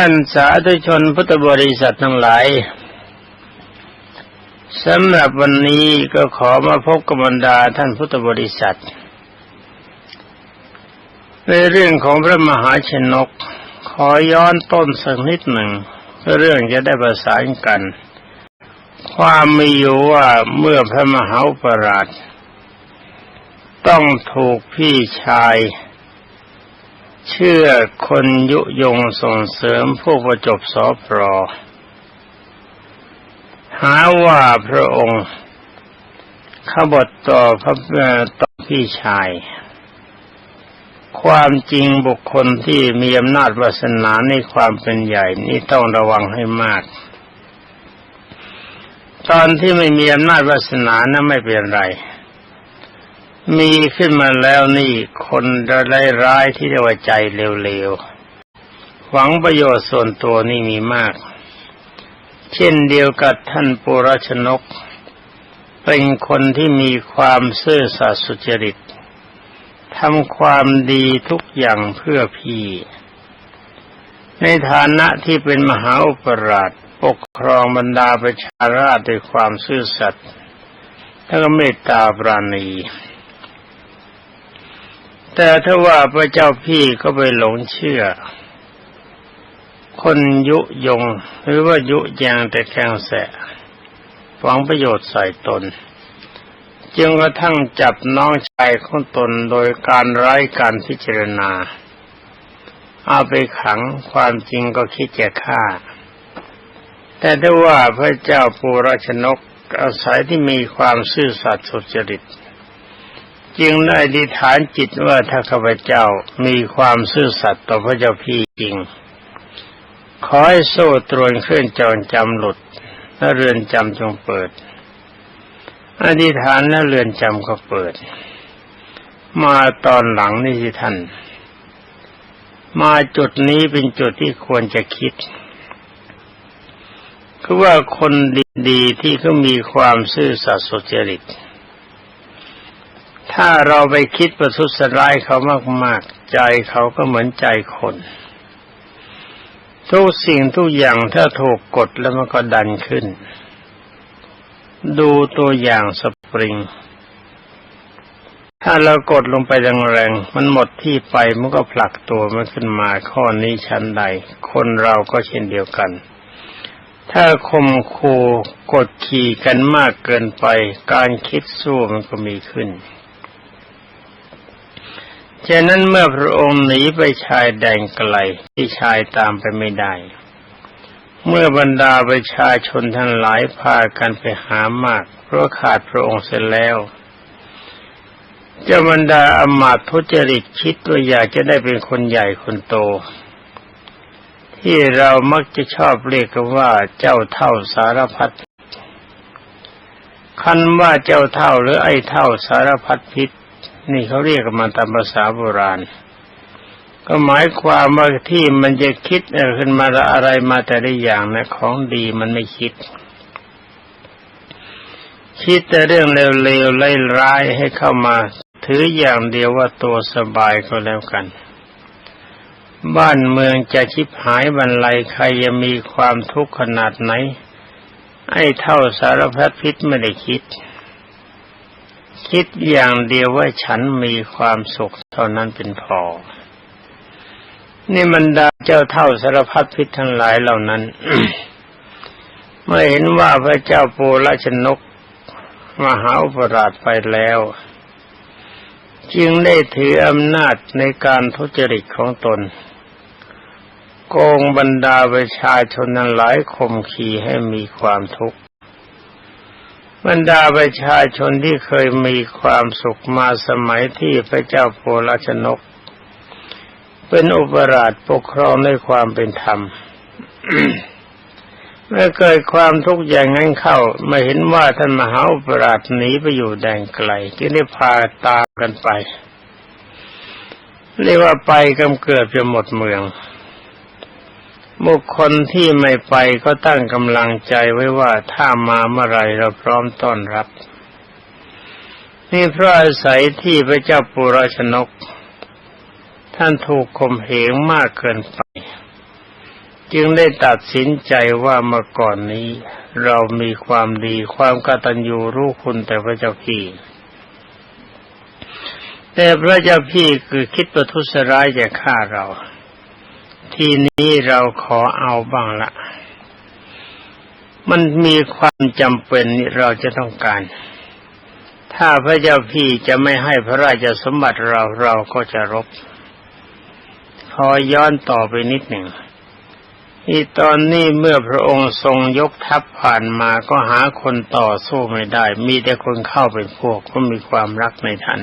ท่านสาธุชนพุทธบริษัททั้งหลายสำหรับวันนี้ก็ขอมาพบกับบรรดาท่านพุทธบริษัท ในเรื่องของพระมหาชนก ขอย้อนต้นสักนิดหนึ่งเพื่อเรื่องจะได้ประสานกัน ความมีอยู่ว่าเมื่อพระมหาอุปราชต้องถูกพี่ชาย เชื่อคนยุยงส่งเสริมผู้ประจบสอปรอ หาว่าพระองค์ขบฏต่อพระต่อพี่ชาย ความจริงบุคคลที่มีอำนาจวาสนาในความเป็นใหญ่นี่ต้องระวังให้มาก ตอนที่ไม่มีอำนาจวาสนานะไม่เป็นไร มีขึ้นมาแล้วนี่คนร้ายร้ายที่เรียกว่าใจเร็วๆ หวังประโยชน์ส่วนตัวนี่มีมาก เช่นเดียวกับท่านปุรชนก เป็นคนที่มีความซื่อสัตย์สุจริตทำความดีทุกอย่างเพื่อพี่ ในฐานะที่เป็นมหาอุปราชปกครองบรรดาประชาราชด้วยความซื่อสัตย์และเมตตาปราณี แต่ถ้าว่าพระเจ้าพี่ก็ไปหลงเชื่อ คนยุยง หรือว่ายุยางแต่แกงแสหวังประโยชน์ใส่ตน จึงกระทั่งจับน้องชายของตนโดยการไร้การพิจารณา เอาไปขังความจริงก็คิดจะฆ่า แต่ถ้าว่าพระเจ้าปูราชนกอาศัยที่มีความซื่อสัตย์สุจริต จึงได้ดิฐานจิตว่าถ้าข้าพเจ้ามีความซื่อสัตย์ต่อพระเจ้าพี่จริง ขอให้โซ่ตรวนเคลื่อนจรจำหลุดและเรือนจำจงเปิด อธิษฐานและเรือนจำก็เปิด มาตอนหลังนี่สิท่าน มาจุดนี้เป็นจุดที่ควรจะคิด คือว่าคนดีๆที่เขามีความซื่อสัตย์สุจริต ถ้าเราไปคิดประทุษร้ายเขามากๆ ใจเขาก็เหมือนใจคน ทุกสิ่งทุกอย่างถ้าถูกกดแล้วมันก็ดันขึ้น ดูตัวอย่างสปริง ถ้าเรากดลงไปแรงๆ มันหมดที่ไปมันก็ผลักตัวมันขึ้นมาข้อนี้ชั้นใด คนเราก็เช่นเดียวกันถ้าคมคูกดขี่กันมากเกินไป การคิดสู้มันก็มีขึ้น ฉะนั้นเมื่อพระองค์หนีไปชายแดนไกลที่ชายตามไปไม่ได้ เมื่อบรรดาประชาชนทั้งหลายพากันไปหามาก เพราะขาดพระองค์เสร็จแล้วเจ้าบรรดาอมาตทุจริตคิดว่าอยากจะได้เป็นคนใหญ่คนโต ที่เรามักจะชอบเรียกกันว่าเจ้าเท่าสารพัดคันว่าเจ้าเท่าหรือไอ้เท่าสารพัดพิษ นี่เขาเรียกกันมาตามภาษาโบราณ ก็หมายความว่าที่มันจะคิดขึ้นมาอะไรมาแต่ละอย่างนะของดีมันไม่คิด คิดแต่เรื่องเลวๆไล่ร้ายให้เข้ามา ถืออย่างเดียวว่าตัวสบายก็แล้วกัน บ้านเมืองจะชิบหายบรรลัยใครจะมีความทุกข์ขนาดไหนไอ้เท่าสารพัดพิษไม่ได้คิด คิดอย่างเดียวว่าฉันมีความสุขเท่านั้นเป็นพอ นี่มันดาเจ้าเท่าสารพัดพิษทั้งหลายเหล่านั้น เมื่อเห็นว่าพระเจ้าปูรชนกมหาอุปราชไปแล้ว จึงได้ถืออำนาจในการทุจริตของตน โกงบรรดาประชาชนนั้นหลายข่มขีให้มีความทุกข์ บรรดาประชาชนที่เคยมีความสุขมาสมัยที่พระเจ้าโพลชนก เป็นอุปราชปกครองด้วยความเป็นธรรมเมื่อเกิดความทุกข์อย่างนั้นเข้ามาเห็นว่าท่านมหาอุปราชหนีไปอยู่แดนไกลจึงได้พาตามกันไป เรียกว่าไปกำเกิดจะหมดเมือง บุคคลที่ไม่ไปก็ตั้งกำลังใจไว้ว่าถ้ามาเมื่อไรเราพร้อมต้อนรับ นี่เพราะอาศัยที่พระเจ้าปุราชนก ท่านถูกข่มเหงมากเกินไป จึงได้ตัดสินใจว่าเมื่อก่อนนี้เรามีความดีความกตัญญูรู้คุณแต่พระเจ้าพี่ แต่พระเจ้าพี่คือคิดประทุษร้ายจะฆ่าเรา ทีนี้เราขอเอาบ้างละมันมีความจำเป็นนี่เราจะต้องการ ถ้าพระเจ้าพี่จะไม่ให้พระราชสมบัติเราเราก็จะรบ ขอย้อนต่อไปนิดหนึ่งที่ตอนนี้เมื่อพระองค์ทรงยกทัพผ่านมาก็หาคนต่อสู้ไม่ได้ มีแต่คนเข้าเป็นพวกก็มีความรักในท่าน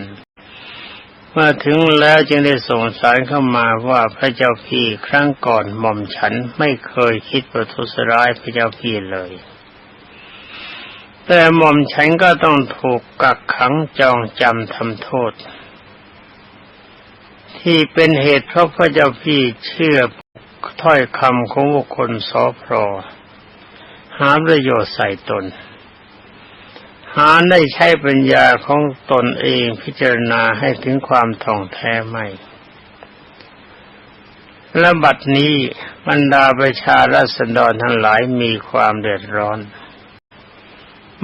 มื่อถึงแล้วจึงได้ส่งสารเข้ามาว่าพระเจ้าพี่ครั้งก่อนหม่อมฉันไม่เคยคิดประทุษร้ายพระเจ้าพี่เลย แต่หม่อมฉันก็ต้องถูกกักขังจองจำทำโทษ ที่เป็นเหตุเพราะพระเจ้าพี่เชื่อถ้อยคำของบุคคลสอพรหาประโยชน์ใส่ตน หาได้ใช้ปัญญาของตนเองพิจารณาให้ถึงความท่องแท้ไม่และบัดนี้บรรดาประชาราษฎรทั้งหลายมีความเดือดร้อน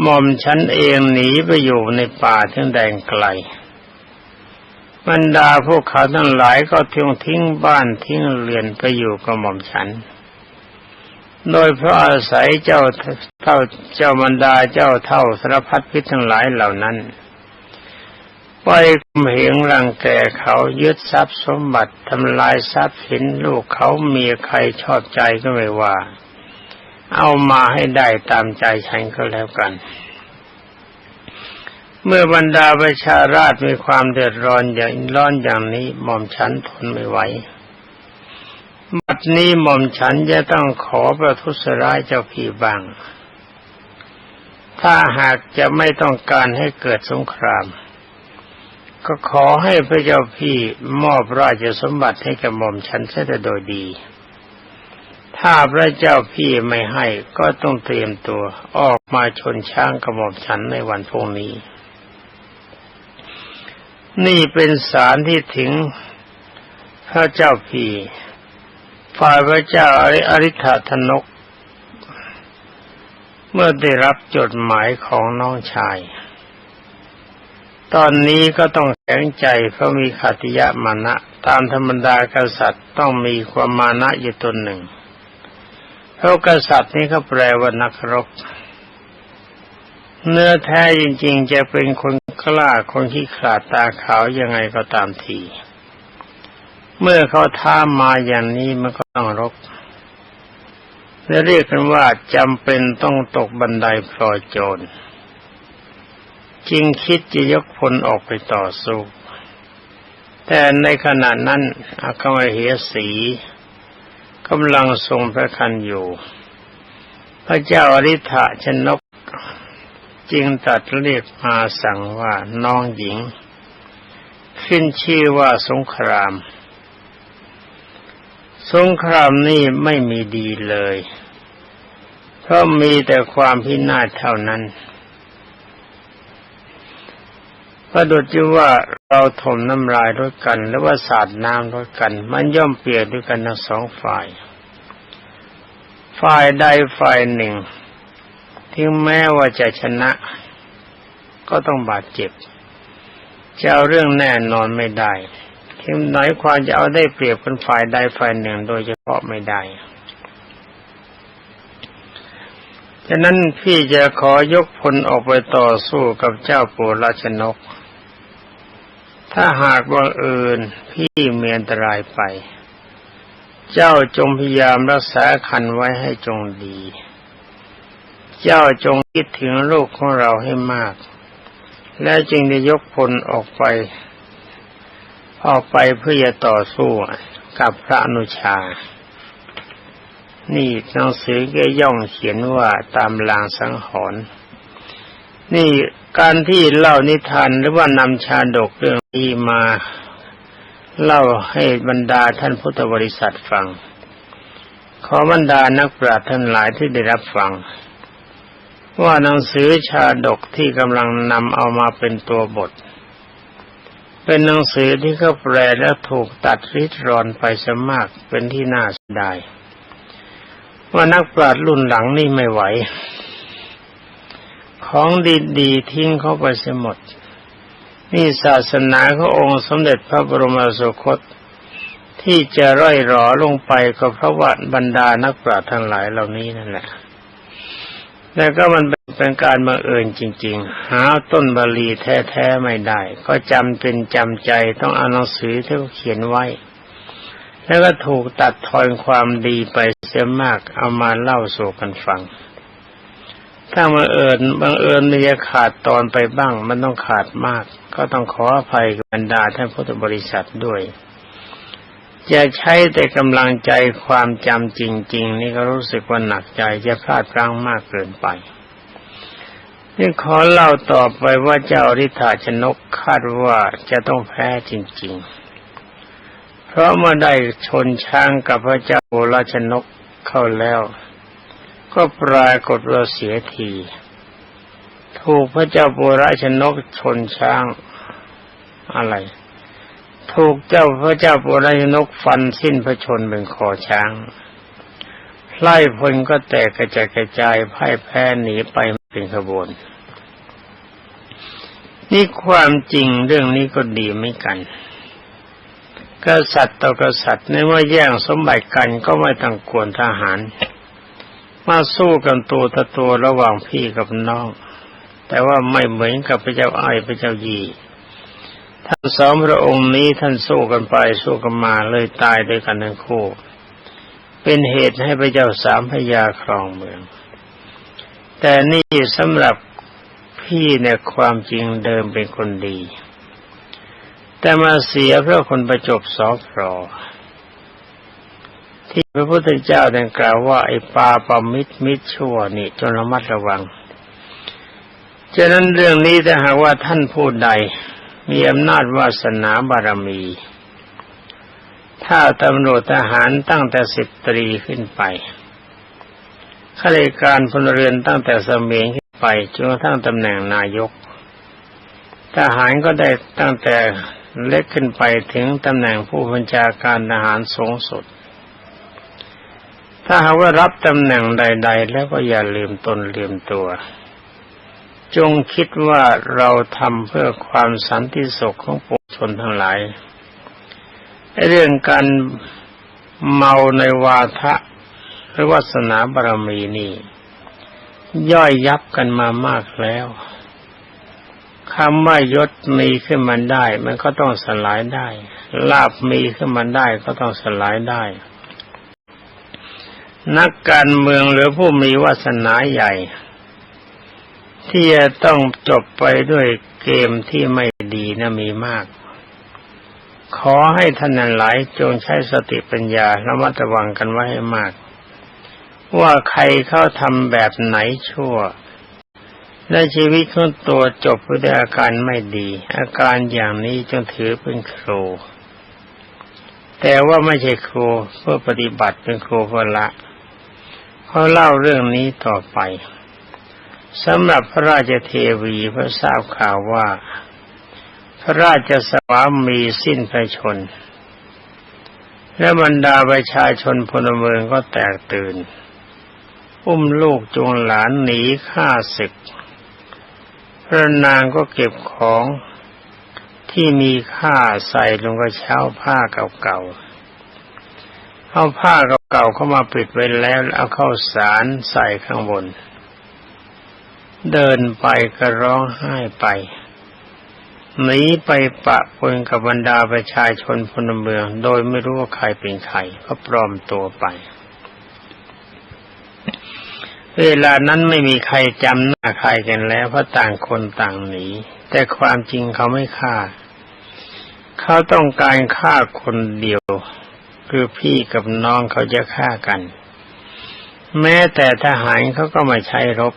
หม่อมฉันเองหนีไปอยู่ในป่าทั้งแดงไกล บรรดาพวกเขาทั้งหลายก็ทิ้งทิ้งบ้านทิ้งเรือนไปอยู่กับหม่อมฉัน โดยพระอาศัยเจ้าเท่าเจ้าบรรดาเจ้าเท่าสารพัดพิษทั้งหลายเหล่านั้น ไปข่มเหงรังแกเขายึดทรัพย์สมบัติทำลายทรัพย์สินลูกเขาเมียใครชอบใจก็ไม่ว่า เอามาให้ได้ตามใจฉันก็แล้วกัน เมื่อบรรดาประชาราชมีความเดือดร้อนอย่างร้อนอย่างนี้หม่อมฉันทนไม่ไหว ดนี้หม่อมฉันจะต้องขอประทุษร้ายเจ้าพี่บาง ถ้าหากจะไม่ต้องการให้เกิดสงคราม ก็ขอให้พระเจ้าพี่มอบราชสมบัติให้กับหม่อมฉันเสียแต่โดยดี ถ้าพระเจ้าพี่ไม่ให้ก็ต้องเตรียมตัวออกมาชนช้างกับหม่อมฉันในวันพรุ่งนี้ นี่เป็นสารที่ถึงพระเจ้าพี่ ฝ่ายพระเจ้าอริธาธนก เมื่อได้รับจดหมายของน้องชาย ตอนนี้ก็ต้องแข็งใจเพราะมีขัติยะมานะ ตามธรรมดากษัตริย์ต้องมีความมานะอยู่ตนหนึ่ง เพราะกษัตริย์นี้เขาแปลว่านักรบ เนื้อแท้จริงๆจะเป็นคนกล้าคนที่ขาดตาขาวยังไงก็ตามที เมื่อเขาท้ามาอย่างนี้มันก็ต้องรบและเรียกกันว่าจำเป็นต้องตกบันไดพลอยโจรจึงคิดจะยกพลออกไปต่อสู้แต่ในขณะนั้นอาคมเหสีกำลังทรงพระคันอยู่ พระเจ้าอริ t ะชนก จึงตัดเรียกมาสั่งว่าน้องหญิง ขึ้นชื่อว่าสงคราม สงครามนี่ไม่มีดีเลยเพราะมีแต่ความพินาศเท่านั้นประดุจว่าเราถมน้ำลายด้วยกัน หรือว่าสาดน้ำด้วยกัน มันย่อมเปียกด้วยกันทั้งสองฝ่าย ฝ่ายใดฝ่ายหนึ่งถึงแม้ว่าจะชนะ ก็ต้องบาดเจ็บจะเอาเรื่องแน่นอนไม่ได้ ถึงไหนความจะเอาได้เปรียบคนฝ่ายใดฝ่ายหนึ่งโดยเฉพาะไม่ได้ฉะนั้นพี่จะขอยกพลออกไปต่อสู้กับเจ้าปู่ราชนก ถ้าหากว่าเอิญพี่เมียนตรายไป เจ้าจงพยายามรักษาคันไว้ให้จงดี เจ้าจงคิดถึงลูกของเราให้มาก และจึงได้ยกพลออกไป ออกไปเพื่อจะต่อสู้กับพระอนุชา นี่หนังสือก็ย่องเขียนว่าตามลางสังหรณ์นี่การที่เล่านิทานหรือว่านำชาดกเรื่องนี้มาเล่าให้บรรดาท่านพุทธบริษัทฟัง ขอบรรดานักปราชญ์ทั้งหลายที่ได้รับฟัง ว่าหนังสือชาดกที่กำลังนำเอามาเป็นตัวบท เป็นหนังสือที่เขาแปลแล้วถูกตัดริดรอนไปสมากเป็นที่น่าเสียดายว่านักปราชญ์รุ่นหลังนี่ไม่ไหว ของดีๆทิ้งเข้าไปเสียหมด นี่ศาสนาขององค์สมเด็จพระบรมสุคต ที่จะร่อยหรอลงไปก็เพราะว่าบรรดานักปราชญ์ทั้งหลายเหล่านี้นั่นแหละ แล้วก็มันเป็นการบังเอิญจริง ๆ หาต้นบาลีแท้ๆไม่ได้ ก็จำเป็นจำใจต้องเอาหนังสือที่เขาเขียนไว้ แล้วก็ถูกตัดทอนความดีไปเสียมากเอามาเล่าสู่กันฟัง ถ้าบังเอิญบังเอิญมันจะขาดตอนไปบ้าง มันต้องขาดมาก ก็ต้องขออภัยกับบรรดาท่านพุทธบริษัทด้วย จะใช้แต่กำลังใจความจำจริง ๆ นี่ก็รู้สึกว่าหนักใจจะพลาดพลั้งมากเกินไปนี่ขอเล่าต่อไปว่าเจ้าริธาชนกคาดว่าจะต้องแพ้จริง ๆ เพราะเมื่อได้ชนช้างกับพระเจ้าโอราชนกเข้าแล้ว ก็ปรากฏว่าเสียที ถูกพระเจ้าโอราชนกชนช้างอะไร ถูกเจ้าพระเจ้าปุรายนกฟันสิ้นพระชนเป็นคอช้างไล่พลก็แตกกระจายกระจายพ่ายแพ้หนีไปเป็นขบวน นี่ความจริงเรื่องนี้ก็ดีไม่กัน กษัตริย์ต่อกษัตริย์ในเมื่อแย่งสมบัติกันก็ไม่ต้องกวนทหาร มาสู้กันตัวต่อตัวระหว่างพี่กับน้อง แต่ว่าไม่เหมือนกับพระเจ้าไอ้พระเจ้ายี ท่านสองพระองค์นี้ท่านสู้กันไปสู้กันมาเลยตายด้วยกันทั้งคู่ เป็นเหตุให้พระเจ้าสามพยาครองเมือง แต่นี่สำหรับพี่เนี่ยความจริงเดิมเป็นคนดี แต่มาเสียเพราะคนประจบสอพรอที่พระพุทธเจ้าได้กล่าวว่าไอ้ปาปมิตรมิตรชั่วนี่จนระมัดระวังฉะนั้นเรื่องนี้ถ้าหากว่าท่านพูดใด มีอำนาจวาสนาบารมี ถ้าตำรวจทหารตั้งแต่สิบตรีขึ้นไปข้าราชการพลเรือนตั้งแต่สมียงขึ้นไปจนกระทั่งตำแหน่งนายก ทหารก็ได้ตั้งแต่เล็กขึ้นไปถึงตำแหน่งผู้บัญชาการทหารสูงสุด ถ้าหากว่ารับตำแหน่งใด ๆ แล้วก็อย่าลืมตนลืมตัว จงคิดว่าเราทำเพื่อความสันติสุขของปุถุชนทั้งหลายเรื่องการเมาในวาทะหรือวาสนาบารมีนี่ ย่อยยับกันมามากแล้วคำว่ายศมีขึ้นมาได้ มันก็ต้องสลายได้ ลาบมีขึ้นมาได้ก็ต้องสลายได้ นักการเมืองหรือผู้มีวาสนาใหญ่ ที่จะต้องจบไปด้วยเกมที่ไม่ดีนะมีมาก ขอให้ท่านนันหลายจงใช้สติปัญญาระมัดระวังกันไว้ให้มาก ว่าใครเข้าทำแบบไหนชั่วและชีวิตของตัวจบด้วยอาการไม่ดี อาการอย่างนี้จงถือเป็นครู แต่ว่าไม่ใช่ครูเพื่อปฏิบัติเป็นครูเพื่อละเขาเล่าเรื่องนี้ต่อไป สำหรับพระราชเทวีพระทราบข่าวว่า พระราชสวามีสิ้นพระชน และบรรดาประชาชนพลเมืองก็แตกตื่น อุ้มลูกจูงหลานหนีฆ่าศึก พระนางก็เก็บของที่มีค่าใส่ลงกระเช้าผ้าเก่าๆ เอาผ้าเก่าๆเข้ามาปิดไว้แล้วเอาเข้าสารใส่ข้างบน เดินไปก็ร้องไห้ไปหนีไปปะปนกับบรรดาประชาชนพลเมือง โดยไม่รู้ว่าใครเป็นใครก็ปลอมตัวไป เวลานั้นไม่มีใครจำหน้าใครกันแล้วเพราะต่างคนต่างหนีแต่ความจริงเขาไม่ฆ่า เขาต้องการฆ่าคนเดียว คือพี่กับน้องเขาจะฆ่ากัน แม้แต่ทหารเขาก็มาใช้รบ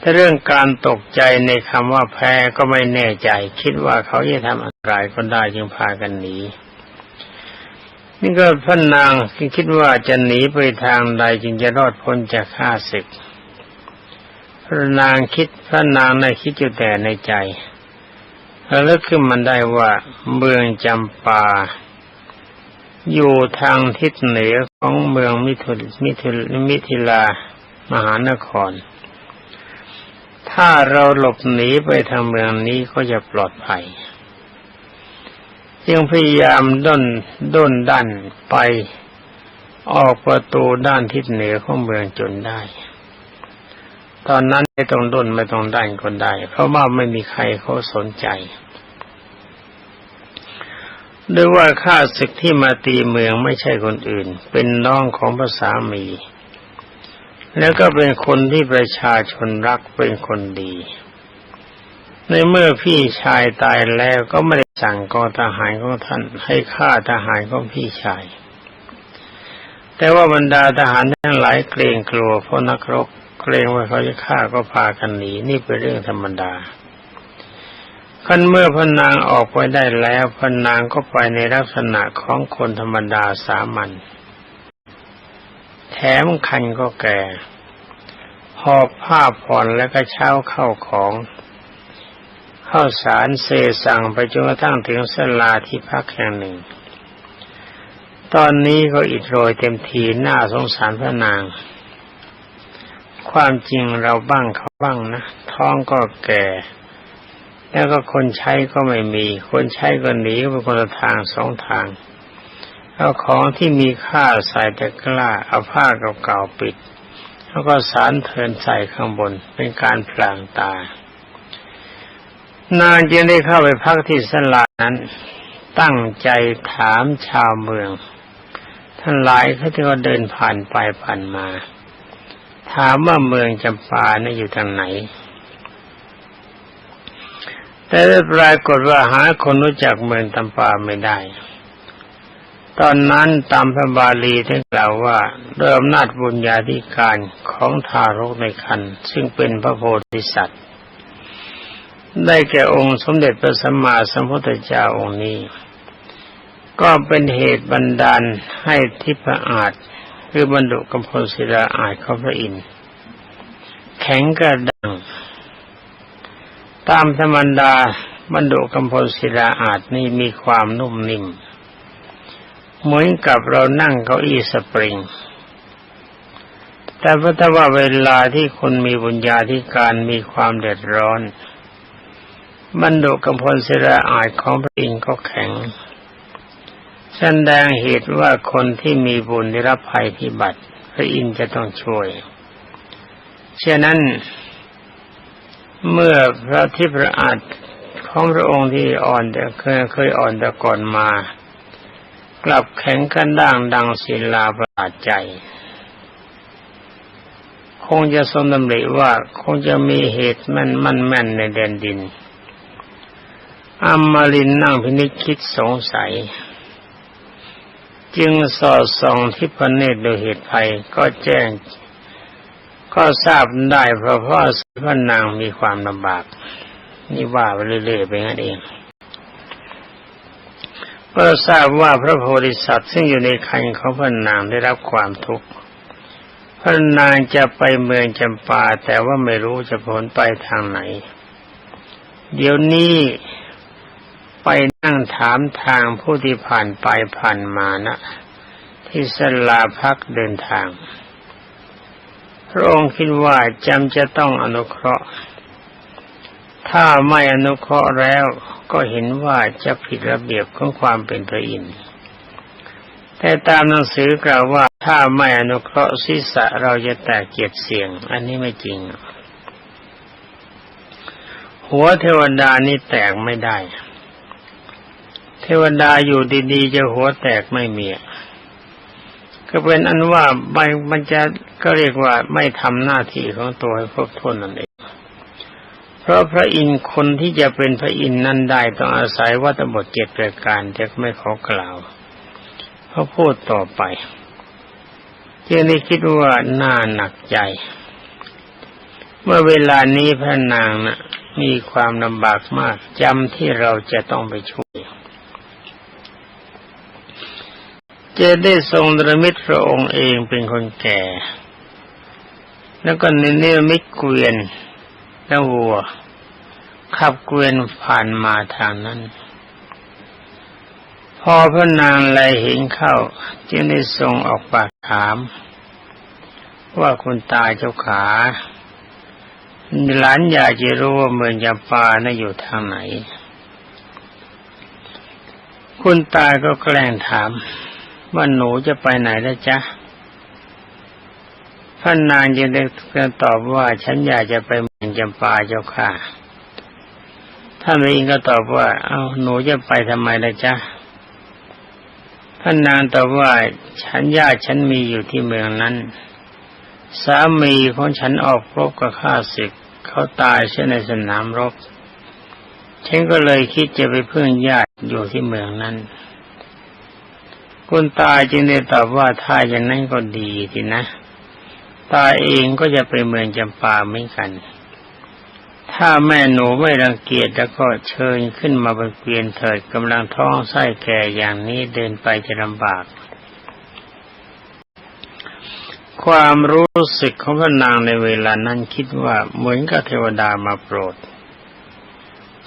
ถ้าเรื่องการตกใจในคำว่าแพ้ก็ไม่แน่ใจ คิดว่าเขาจะทำอันตรายก็ได้จึงพากันหนีนี่ก็พระนางคิดว่าจะหนีไปทางใดจึงจะรอดพ้นจากข้าศึกพระนางคิดพระนางในคิดอยู่แต่ในใจแล้วลึกขึ้นมันได้ว่าเมืองจำปา อยู่ทางทิศเหนือของเมืองมิถุมิถุมิถิลามหานคร ถ้าเราหลบหนีไปทางเมืองนี้ก็จะปลอดภัยจึงพยายามด้นด้นดันไปออกประตูด้านทิศเหนือของเมืองจนได้ ตอนนั้นไม่ต้องด้นไม่ต้องดันก็ได้ เพราะว่าไม่มีใครเขาสนใจด้วยว่าข้าศึกที่มาตีเมืองไม่ใช่คนอื่น เป็นน้องของพระสามี แล้วก็เป็นคนที่ประชาชนรักเป็นคนดี ในเมื่อพี่ชายตายแล้วก็ไม่ได้สั่งกองทหารของท่าน ให้ฆ่าทหารของพี่ชาย แต่ว่าบรรดาทหารทั้งหลายเกรงกลัวเพราะนักรบเกรงว่าเขาจะฆ่าก็พากันหนีนี่เป็นเรื่องธรรมดาคันเมื่อพนางออกไปได้แล้วพนางก็ไปในลักษณะของคนธรรมดาสามัญ แถมคันก็แก่หอบผ้าผ่อนและก็เช้าเข้าของเข้าสารเซสั่งไปจนกระทั่งถึงสลาที่พักแห่งหนึ่ง ตอนนี้ก็อิดโรยเต็มทีหน้าสงสารพระนาง ความจริงเราบ้างเขาบ้างนะ ท้องก็แก่ แล้วก็คนใช้ก็ไม่มี คนใช้ก็หนีไปคนละทางสองทาง เอาของที่มีค่าใส่ตะกร้าเอาผ้าเก่าๆปิด แล้วก็สารเทินใส่ข้างบนเป็นการพลางตา นางจึงได้เข้าไปพักที่สลานั้น ตั้งใจถามชาวเมือง ท่านหลายเขาที่เขาเดินผ่านไปผ่านมา ถามว่าเมืองจำปานะ่อยู่ทางไหนแต่ด้ปรากฏว่าหาคนรู้จักเมืองตำปาไม่ได้ ตอนนั้นตามพระบาลีท่านกล่าวว่าด้วยอำนาจบุญญาธิการของทารกในคันซึ่งเป็นพระโพธิสัตว์ ได้แก่องค์สมเด็จพระสัมมาสัมพุทธเจ้าองค์นี้ ก็เป็นเหตุบันดาลให้ทิพอาจคือบรรดุกำพลศิลาอาจของพระอินทร์แข็งกระดัง ตามธรรมดาบรรดุกำพลศิลาอาจนี่มีความนุ่มนิ่ม เหมือนกับเรานั่งเก้าอี้สปริง แต่พระว่าเวลาที่คนมีบุญญาธิการมีความเดือดร้อนบรรดุกำพลศิลาอาจของพระอินทร์ก็แข็งแสดงเหตุว่าคนที่มีบุญได้รับภัยพิบัติ พระอินทร์จะต้องช่วยฉะนั้น เมื่อพระทิพระอาจของพระองค์ที่อ่อนเคยเคยอ่อนแต่ก่อนมา กลับแข็งกันด่างดังศิลาประหลาดใจ คงจะทรงดำริว่าคงจะมีเหตุแมันมันแม่นในแดนดินอัมมาลินนั่งพินิจคิดสงสัย จึงสอดส่องที่พระเนตรโดยเหตุภัยก็แจ้ง ก็ทราบได้เพราะพ่อพระนางมีความลำบาก นี่ว่าไปเรื่อยๆไปงั้นเอง ก็ทราบว่าพระโพธิสัตว์ซึ่งอยู่ในคันของพระนางได้รับความทุกข์พระนางจะไปเมืองจำปาแต่ว่าไม่รู้จะผลไปทางไหน เดี๋ยวนี้ไปนั่งถามทางผู้ที่ผ่านไปผ่านมานะ ที่สลาพักเดินทาง พระองค์คิดว่าจำจะต้องอนุเคราะห์ ถ้าไม่อนุเคราะห์แล้วก็เห็นว่าจะผิดระเบียบของความเป็นพระอินทร์แต่ตามหนังสือกล่าวว่าถ้าไม่อนุเคราะห์ศีรษะเราจะแตกเกียรติเสียง อันนี้ไม่จริง หัวเทวดานี่แตกไม่ได้ เทวดาอยู่ดีๆจะหัวแตกไม่มีก็เป็นอันว่าไม่มันจะก็เรียกว่าไม่ทำหน้าที่ของตัวให้ครบถ้วนนั่นเอง พราะพระอินทร์คนที่จะเป็นพระอินทร์นั้นได้ต้องอาศัยวัตบทเจ็ดประการจะไม่ขอกล่าวเขาะพูดต่อไปเจนี่คิดว่าน่าหนักใจ เมื่อเวลานี้พระนางนะ่ะมีความลำบากมากจำที่เราจะต้องไปช่วยจะได้ทรงดรมิตรพระองค์เองเป็นคนแก่ แล้วก็ในเนื้อมิตรเกวียน และวัวขับเกวียนผ่านมาทางนั้น พอพระนางไลเห็นเข้า จึงได้ทรงออกปากถาม ว่าคุณตาเจ้าขาหลานอยากจะรู้ว่าเมืองจำปาน่ะอยู่ทางไหน คุณตาก็แกล้งถาม ว่าหนูจะไปไหนแล้วจ๊ะ พระนนางจึงได้ตอบว่าฉันอยากจะไปเมืองจำปาเจ้าค่ะท่านเองก็ตอบว่า เอา้าหนูจะไปทำไมล่ะจ๊ะพระนนางตอบว่าฉันญาติฉันมีอยู่ที่เมืองนั้น สามีของฉันออกรบกับข้าศึกเขาตายเช่นในสนามรบ ฉันก็เลยคิดจะไปพึ่งญาติอยู่ที่เมืองนั้นคุณตาจึงได้ตอบว่าถ้าอย่างนั้นก็ดีทีนะ ตาเองก็จะไปเมืองจำปาเหมือนกัน ถ้าแม่หนูไม่รังเกียจแล้วก็เชิญขึ้นมาบนเกวียนเถิดกำลังท้องไส้แก่อย่างนี้เดินไปจะลำบาก ความรู้สึกของพระนางในเวลานั้นคิดว่าเหมือนกับเทวดามาโปรด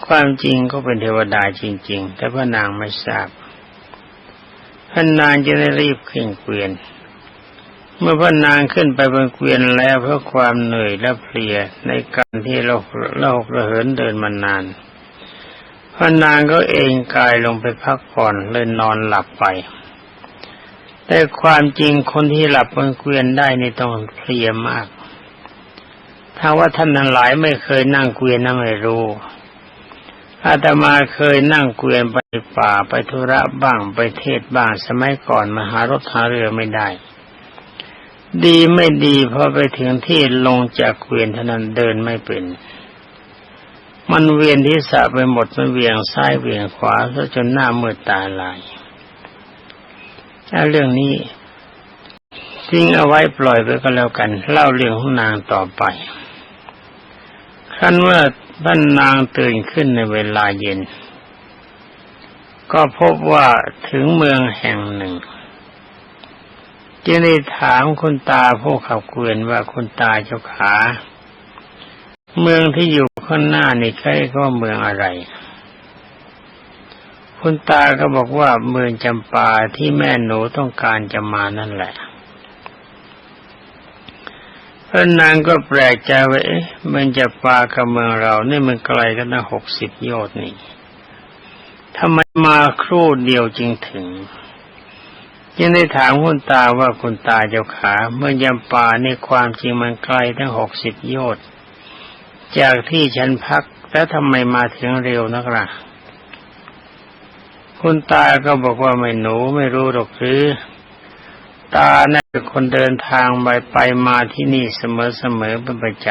ความจริงก็เป็นเทวดาจริง ๆ แต่พระนางไม่ทราบพระนางจะได้รีบขึ้นเกวียน เมื่อพระนางขึ้นไปบนเกวียนแล้วเพราะความเหนื่อยและเพลียในการที่เราเราระเหินเดินมานาน พระนางก็เองกายลงไปพักผ่อนเลยนอนหลับไป แต่ความจริงคนที่หลับบนเกวียนได้นี่ต้องเพลียมาก ถ้าว่าท่านทั้งหลายไม่เคยนั่งเกวียนนั่งไม่รู้อาตมาเคยนั่งเกวียนไปป่าไปธุระบ้างไปเทศบ้างสมัยก่อนมหารถหาเรือไม่ได้ ดีไม่ดีพอไปถึงที่ลงจากเกวียนเท่านั้นเดินไม่เป็น มันเวียนที่สะไปหมดมันเวียงซ้ายเวียงขวาซะจนหน้ามืดตาลายเรื่องนี้ทิ้งเอาไว้ปล่อยไปก็แล้วกัน เล่าเรื่องของนางต่อไปขั้นเมื่อท่านนางตื่นขึ้นในเวลาเย็น ก็พบว่าถึงเมืองแห่งหนึ่ง จึงได้ถามคุณตาผู้ขับเกวียนว่าคุณตาเจ้าขา เมืองที่อยู่ข้างหน้านี่ใกล้ก็เมืองอะไร คุณตาก็บอกว่าเมืองจำปาที่แม่หนูต้องการจะมานั่นแหละพระนางก็แปลกใจว่าเอ๊ะมันจะปากับเมืองเรานี่มันไกลกันนะหกสิบโยชน์นี่ทำไมมาครู่เดียวจึงถึง ยังได้ถามคุณตาว่าคุณตาเจ้าขา เมื่อยำป่าในความจริงมันไกลทั้งหกสิบโยชน์จากที่ฉันพักแล้วทำไมมาถึงเร็วนักล่ะคุณตาก็บอกว่าไม่หนูไม่รู้หรอกหรือ ตาเนี่ยเป็นคนเดินทางไปไปมาที่นี่เสมอๆเป็นประจ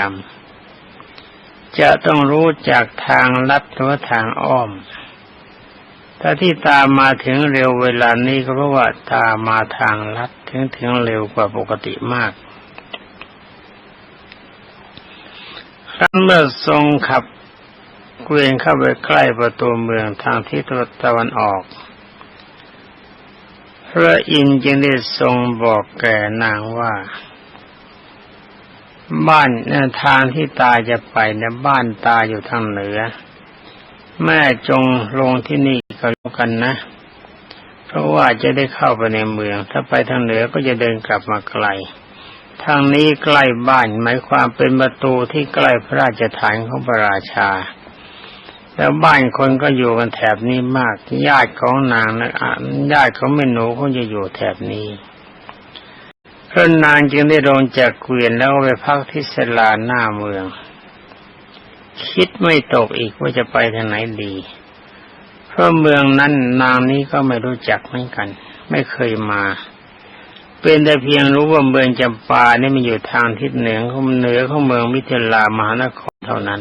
ำจะต้องรู้จากทางลัดหรือทางอ้อม ถ้าที่ตามาถึงเร็วเวลานี้ก็เพราะว่าตามาทางลัดถึงถึงเร็วกว่าปกติมากครั้นเมื่อทรงขับเกวียนเข้าไปใกล้ประตูเมืองทางทิศตะวันออก พระอินทร์จึงได้ทรงบอกแก่นางว่า บ้านทางที่ตาจะไปเนี่ยบ้านตาอยู่ทางเหนือ แม่จงลงที่นี่ก็แล้วกันนะ เพราะว่าจะได้เข้าไปในเมือง ถ้าไปทางเหนือก็จะเดินกลับมาไกล ทางนี้ใกล้บ้านหมายความเป็นประตูที่ใกล้พระราชฐานของพระราชา แล้วบ้านคนก็อยู่กันแถบนี้มาก ญาติของนางนะญาติของแม่หนูก็จะอยู่แถบนี้พระนางจึงได้ลงจากเกวียนแล้วไปพักที่สลาหน้าเมือง คิดไม่ตกอีกว่าจะไปทางไหนดี เพราะเมืองนั้นนางนี้ก็ไม่รู้จักเหมือนกัน ไม่เคยมา เป็นแต่เพียงรู้ว่าเมืองจำปานี่มันอยู่ทางทิศเหนือของเหนือของเมืองมิถิลามหานครเท่านั้น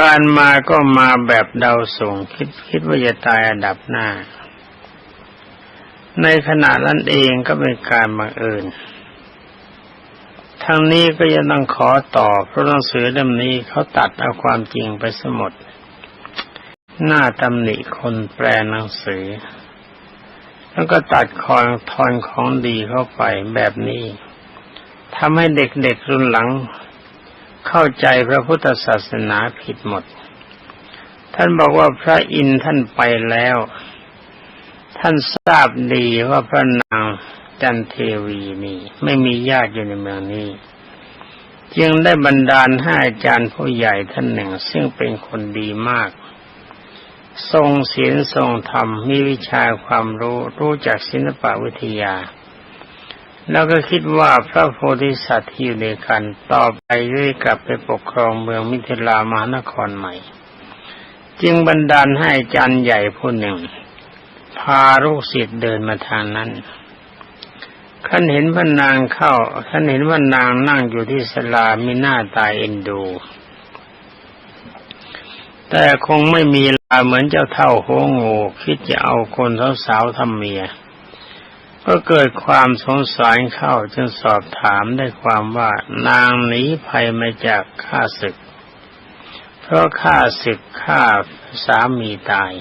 การมาก็มาแบบเดาส่งคิดคิดว่าจะตายอันดับหน้า ในขณะนั้นเองก็เป็นการบังเอิญ ทางนี้ก็ยังต้องขอต่อเพราะหนังสือเล่มนี้เขาตัดเอาความจริงไปสมด หน้าตำหนิคนแปลหนังสือ แล้วก็ตัดคอนทอนของดีเข้าไปแบบนี้ทำให้เด็กๆรุ่นหลัง เข้าใจพระพุทธศาสนาผิดหมด ท่านบอกว่าพระอินท่านไปแล้ว ท่านทราบดีว่าพระนาง จันเทวีนี่ ไม่มีญาติอยู่ในเมืองนี้ จึงได้บันดาลให้อาจารย์ผู้ใหญ่ท่านหนึ่ง ซึ่งเป็นคนดีมาก ทรงศีลทรงธรรมมีวิชาความรู้รู้จักศิลปวิทยา แล้วก็คิดว่าพระโพธิสัตว์ที่อยู่ในกันต่อไปได้กลับไปปกครองเมืองมิถิลามหานครใหม่ จึงบันดาลให้อาจารย์ใหญ่ผู้หนึ่ง พาลูกศิษย์เดินมาทางนั้น ท่านเห็นพระนางเข้า ท่านเห็นว่านางนั่งอยู่ที่สลามีหน้าตายเอ็นดู แต่คงไม่มีลาเหมือนเจ้าเท่าโหงูคิดจะเอาคนสาวๆทำเมีย ก็เกิดความสงสารเข้าจึงสอบถามได้ความว่านางหนีภัยมาจากข้าศึก เพราะข้าศึกฆ่าสามีตาย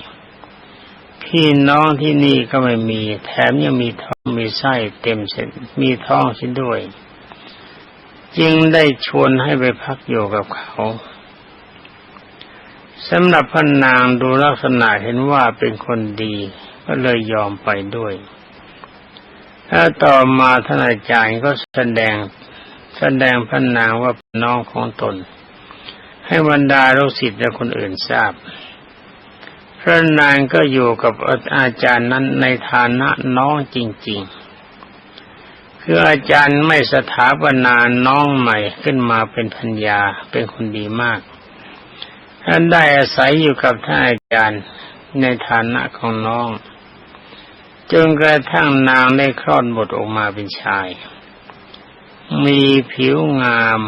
พี่น้องที่นี่ก็ไม่มี แถมยังมีท้องมีไส้เต็มเส้นมีท้องเส้นด้วย จึงได้ชวนให้ไปพักอยู่กับเขาสำหรับพระนางดูลักษณะเห็นว่าเป็นคนดี ก็เลยยอมไปด้วยแล้วต่อมาท่านอาจารย์ก็แสดงแสดงพระนางว่าเป็นน้องของตน ให้บรรดาลูกศิษย์และคนอื่นทราบ ระนางก็อยู่กับอาจารย์นั้นในฐานะน้องจริง ๆ คืออาจารย์ไม่สถาปนาน้องใหม่ขึ้นมาเป็นพัญญาเป็นคนดีมาก ท่านได้อาศัยอยู่กับท่านอาจารย์ในฐานะของน้องจนกระทั่งนางได้คลอดบทออกมาเป็นชาย มีผิวงาม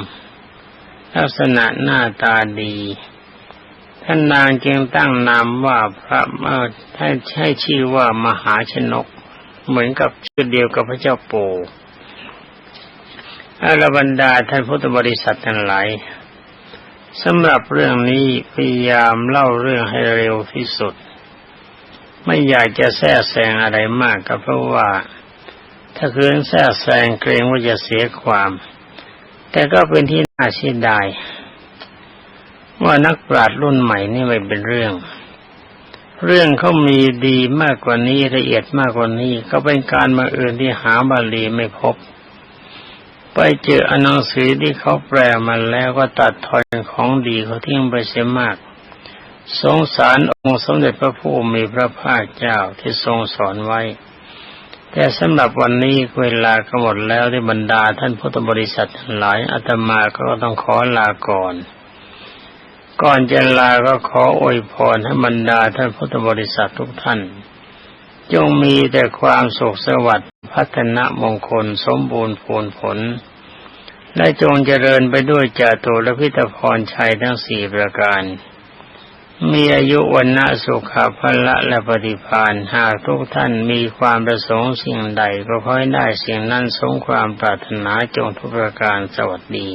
ลักษณะหน้าตาดี ท่านนางจึงตั้งนามว่าพระท่านใช้ชื่อว่ามหาชนก เหมือนกับชื่อเดียวกับพระเจ้าโปอารบรรดาท่านพุทธบริษัททั้งหลายสำหรับเรื่องนี้พยายามเล่าเรื่องให้เร็วที่สุด ไม่อยากจะแทรกแซงอะไรมากก็เพราะว่า ถ้าคืนแทรกแซงเกรงว่าจะเสียความ แต่ก็เป็นที่น่าเสียดาย ว่านักปราชญ์รุ่นใหม่นี่ไม่เป็นเรื่อง เรื่องเขามีดีมากกว่านี้ละเอียดมากกว่านี้ ก็เป็นการมาเอื่นที่หาบาลีไม่พบ ไปเจออนังสือที่เขาแปลมาแล้วก็ตัดทอนของดีเขาทิ้งไปเสียมาก สงสารองค์สมเด็จพระผู้มีพระภาคเจ้าที่ทรงสอนไว้ แต่สำหรับวันนี้เวลาก็หมดแล้วที่บรรดาท่านพุทธบริษัททั้งหลายอาตมาก็ต้องขอลาก่อน ก่อนจะลาก็ขออวยพรให้บรรดาท่านพุทธบริษัททุกท่าน จงมีแต่ความสุขสวัสดิ์พัฒนามงคลสมบูรณ์ผลผล และจงเจริญไปด้วยจาตุและพิทพรชัยทั้งสี่ประการ มีอายุวันนะสุขภละและปฏิพานหากทุกท่านมีความประสงค์สิ่งใดก็ขอให้ได้สิ่งนั้นสงความปรารถนาจงทุกประการสวัสดี